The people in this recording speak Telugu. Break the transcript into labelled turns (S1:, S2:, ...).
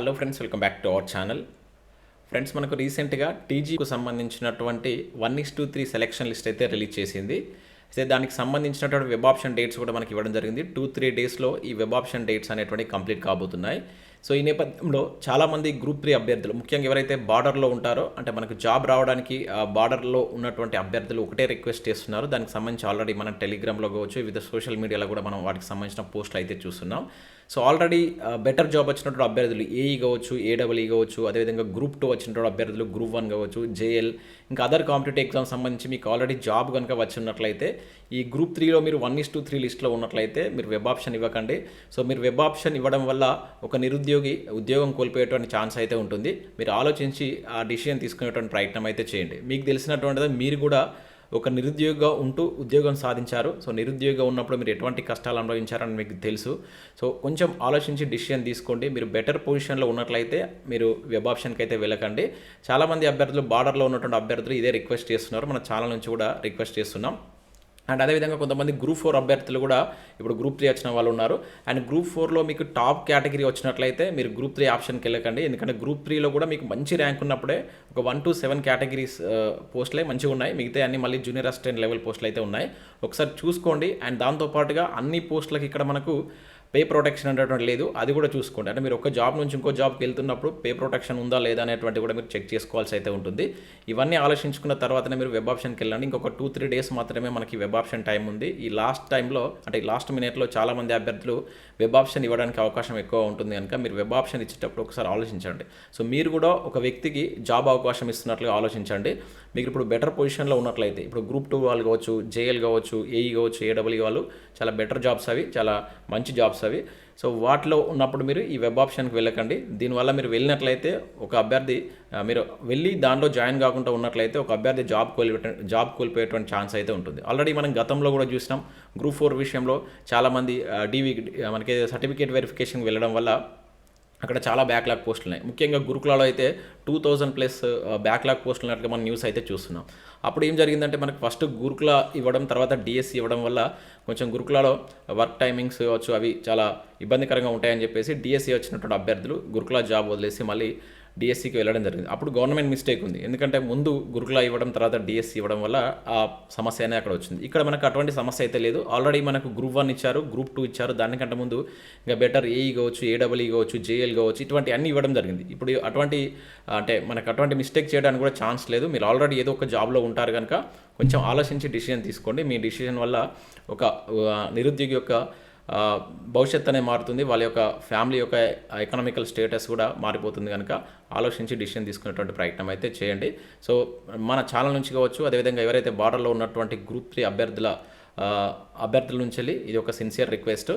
S1: Hello friends welcome back to our channel. Friends మనకు రీసెంట్గా టీజీకు సంబంధించినటువంటి one is to three selection list అయితే రిలీజ్ చేసింది. అయితే దానికి సంబంధించినటువంటి వెబ్ ఆప్షన్ డేట్స్ కూడా మనకి ఇవ్వడం జరిగింది. టూ త్రీ డేస్లో ఈ వెబ్ ఆప్షన్ డేట్స్ అనేటువంటి కంప్లీట్ కాబోతున్నాయి. సో ఈ నేపథ్యంలో చాలామంది గ్రూప్ త్రీ అభ్యర్థులు ముఖ్యంగా ఎవరైతే బార్డర్లో ఉంటారో అంటే మనకు జాబ్ రావడానికి బార్డర్లో ఉన్నటువంటి అభ్యర్థులు ఒకటే రిక్వెస్ట్ చేస్తున్నారు. దానికి సంబంధించి ఆల్రెడీ మనం టెలిగ్రామ్లో కావచ్చు వివిధ సోషల్ మీడియాలో కూడా మనం వాటికి సంబంధించిన పోస్టులు అయితే చూస్తున్నాం. సో ఆల్రెడీ బెటర్ జాబ్ వచ్చినటువంటి అభ్యర్థులు ఏఈ కావచ్చు ఏడబ్ల్ఈ కావచ్చు అదేవిధంగా గ్రూప్ టూ వచ్చినటువంటి అభ్యర్థులు గ్రూప్ వన్ కావచ్చు జేఎల్ ఇంకా అదర్ కాంపిటేటివ్ ఎగ్జామ్ సంబంధించి మీకు ఆల్రెడీ జాబ్ కనుక వచ్చి ఉన్నట్లయితే ఈ గ్రూప్ త్రీలో మీరు వన్ ఇస్ టూ త్రీ లిస్ట్లో ఉన్నట్లయితే మీరు వెబ్ ఆప్షన్ ఇవ్వకండి. సో మీరు వెబ్ ఆప్షన్ ఇవ్వడం వల్ల ఒక నిరుద్యోగ ఉద్యోగం కోల్పోయేటువంటి ఛాన్స్ అయితే ఉంటుంది. మీరు ఆలోచించి ఆ డిసిషన్ తీసుకునేటువంటి ప్రయత్నం అయితే చేయండి. మీకు తెలిసినటువంటిది మీరు కూడా ఒక నిరుద్యోగిగా ఉంటూ ఉద్యోగం సాధించారు. సో నిరుద్యోగిగా ఉన్నప్పుడు మీరు ఎటువంటి కష్టాలు అనుభవించారని మీకు తెలుసు. సో కొంచెం ఆలోచించి డిసిషన్ తీసుకోండి. మీరు బెటర్ పొజిషన్లో ఉన్నట్లయితే మీరు వెబ్ ఆప్షన్కి అయితే వెళ్ళకండి. చాలామంది అభ్యర్థులు బార్డర్లో ఉన్నటువంటి అభ్యర్థులు ఇదే రిక్వెస్ట్ చేస్తున్నారు. మన ఛానల్ నుంచి కూడా రిక్వెస్ట్ చేస్తున్నాం. అండ్ అదేవిధంగా కొంతమంది గ్రూప్ ఫోర్ అభ్యర్థులు కూడా ఇప్పుడు గ్రూప్ త్రీ వచ్చిన వాళ్ళు ఉన్నారు. అండ్ గ్రూప్ ఫోర్లో మీకు టాప్ కేటగిరీ వచ్చినట్లయితే మీరు గ్రూప్ త్రీ ఆప్షన్కి వెళ్ళకండి. ఎందుకంటే గ్రూప్ త్రీలో కూడా మీకు మంచి ర్యాంక్ ఉన్నప్పుడే ఒక వన్ టు సెవెన్ కేటగిరీస్ పోస్టులే మంచిగా ఉన్నాయి. మిగతా అన్ని మళ్ళీ జూనియర్ అసిస్టెంట్ లెవెల్ పోస్టులు అయితే ఉన్నాయి. ఒకసారి చూసుకోండి. అండ్ దాంతోపాటుగా అన్ని పోస్టులకి ఇక్కడ మనకు పే ప్రొటెక్షన్ అనేటువంటి లేదు. అది కూడా చూసుకోండి. అంటే మీరు ఒక జాబ్ నుంచి ఇంకో జాబ్కి వెళ్తున్నప్పుడు పే ప్రొటెక్షన్ ఉందా లేదా అనేటువంటి కూడా మీరు చెక్ చేసుకోవాల్సి అయితే ఉంటుంది. ఇవన్నీ ఆలోచించుకున్న తర్వాతనే మీరు వెబ్ ఆప్షన్కి వెళ్ళండి. ఇంకొక టూ త్రీ డేస్ మాత్రమే మనకి వెబ్ ఆప్షన్ టైం ఉంది. ఈ లాస్ట్ టైంలో అంటే లాస్ట్ మినిట్లో చాలామంది అభ్యర్థులు వెబ్ ఆప్షన్ ఇవ్వడానికి అవకాశం ఎక్కువ ఉంటుంది కనుక మీరు వెబ్ ఆప్షన్ ఇచ్చేటప్పుడు ఒకసారి ఆలోచించండి. సో మీరు కూడా ఒక వ్యక్తికి జాబ్ అవకాశం ఇస్తున్నట్లుగా ఆలోచించండి. మీకు ఇప్పుడు బెటర్ పొజిషన్లో ఉన్నట్లయితే ఇప్పుడు గ్రూప్ టూ వాళ్ళు కావచ్చు జేఎల్ కావచ్చు ఏఈ కావచ్చు ఏడబ్ల్యూ వాళ్ళు చాలా బెటర్ జాబ్స్ అవి చాలా మంచి జాబ్స్ అవి. సో వాటిలో ఉన్నప్పుడు మీరు ఈ వెబ్ ఆప్షన్కి వెళ్ళకండి. దీనివల్ల మీరు వెళ్ళినట్లయితే ఒక అభ్యర్థి మీరు వెళ్ళి దాంట్లో జాయిన్ కాకుండా ఉన్నట్లయితే ఒక అభ్యర్థి జాబ్ కోల్పోయే జాబ్ కోల్పోయేటువంటి ఛాన్స్ అయితే ఉంటుంది. ఆల్రెడీ మనం గతంలో కూడా చూసినాం. గ్రూప్ ఫోర్ విషయంలో చాలామంది డీవీ మనకి సర్టిఫికేట్ వెరిఫికేషన్కి వెళ్ళడం వల్ల అక్కడ చాలా బ్యాక్లాగ్ పోస్టులు ఉన్నాయి. ముఖ్యంగా గురుకులాలో అయితే టూ థౌజండ్ ప్లస్ బ్యాక్లాగ్ పోస్టులు ఉన్నట్టుగా మనం న్యూస్ అయితే చూస్తున్నాం. అప్పుడు ఏం జరిగిందంటే మనకు ఫస్ట్ గురుకుల ఇవ్వడం తర్వాత డిఎస్సి ఇవ్వడం వల్ల కొంచెం గురుకులలో వర్క్ టైమింగ్స్ కావచ్చు అవి చాలా ఇబ్బందికరంగా ఉంటాయని చెప్పేసి డిఎస్సి వచ్చినటువంటి అభ్యర్థులు గురుకుల జాబ్ వదిలేసి మళ్ళీ డిఎస్సికి వెళ్ళడం జరిగింది. అప్పుడు గవర్నమెంట్ మిస్టేక్ ఉంది. ఎందుకంటే ముందు గురుకుల ఇవ్వడం తర్వాత డిఎస్సి ఇవ్వడం వల్ల ఆ సమస్య అనేది అక్కడ వచ్చింది. ఇక్కడ మనకు అటువంటి సమస్య అయితే లేదు. ఆల్రెడీ మనకు గ్రూప్ వన్ ఇచ్చారు గ్రూప్ టూ ఇచ్చారు. దానికంటే ముందు ఇంకా బెటర్ ఏఈ కావచ్చు ఏడబ్ల్ఈ కావచ్చు జేఎల్ కావచ్చు ఇటువంటి అన్ని ఇవ్వడం జరిగింది. ఇప్పుడు అటువంటి అంటే మనకు అటువంటి మిస్టేక్ చేయడానికి కూడా ఛాన్స్ లేదు. మీరు ఆల్రెడీ ఏదో ఒక జాబ్లో ఉంటారు కనుక కొంచెం ఆలోచించి డిసిజన్ తీసుకోండి. మీ డిసిజన్ వల్ల ఒక నిరుద్యోగి యొక్క భవిష్యత్ అనేది మారుతుంది. వాళ్ళ యొక్క ఫ్యామిలీ యొక్క ఎకనామికల్ స్టేటస్ కూడా మారిపోతుంది కనుక ఆలోచించి డిసిషన్ తీసుకునేటువంటి ప్రయత్నం అయితే చేయండి. సో మన ఛానల్ నుంచి కావచ్చు అదేవిధంగా ఎవరైతే బార్డర్లో ఉన్నటువంటి గ్రూప్ త్రీ అభ్యర్థుల అభ్యర్థుల నుంచి వెళ్ళి ఇది ఒక సిన్సియర్ రిక్వెస్ట్.